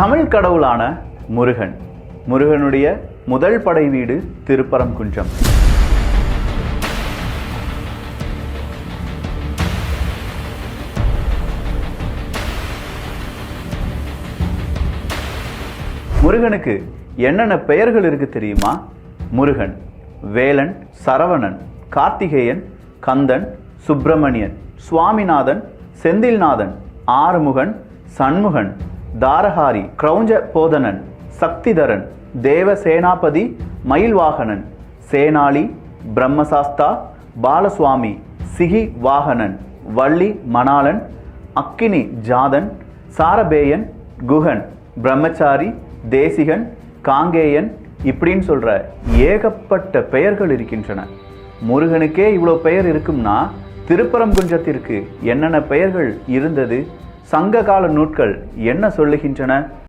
தமிழ் கடவுளான முருகன். முருகனுடைய முதல் படை வீடு திருப்பரங்குன்றம். முருகனுக்கு என்னென்ன பெயர்கள் இருக்கு தெரியுமா? முருகன் வேலன் சரவணன் கார்த்திகேயன் கந்தன் சுப்பிரமணியன் சுவாமிநாதன் செந்தில்நாதன் ஆறுமுகன் சண்முகன் தாரஹாரி கிரௌஞ்ச போதனன் சக்திதரன் தேவ சேனாபதி மயில்வாகனன் சேனாளி பிரம்மசாஸ்தா பாலசுவாமி சிகி வாகனன் வள்ளி மணாளன் அக்கினி ஜாதன் சாரபேயன் குகன் பிரம்மச்சாரி தேசிகன் காங்கேயன் இப்படின்னு சொல்கிற ஏகப்பட்ட பெயர்கள் இருக்கின்றன. முருகனுக்கே இவ்வளோ பெயர் இருக்கும்னா திருப்பரங்குன்றத்திற்கு என்னென்ன பெயர்கள் இருந்தது? சங்ககால நூட்கள் என்ன சொல்லுகின்றன?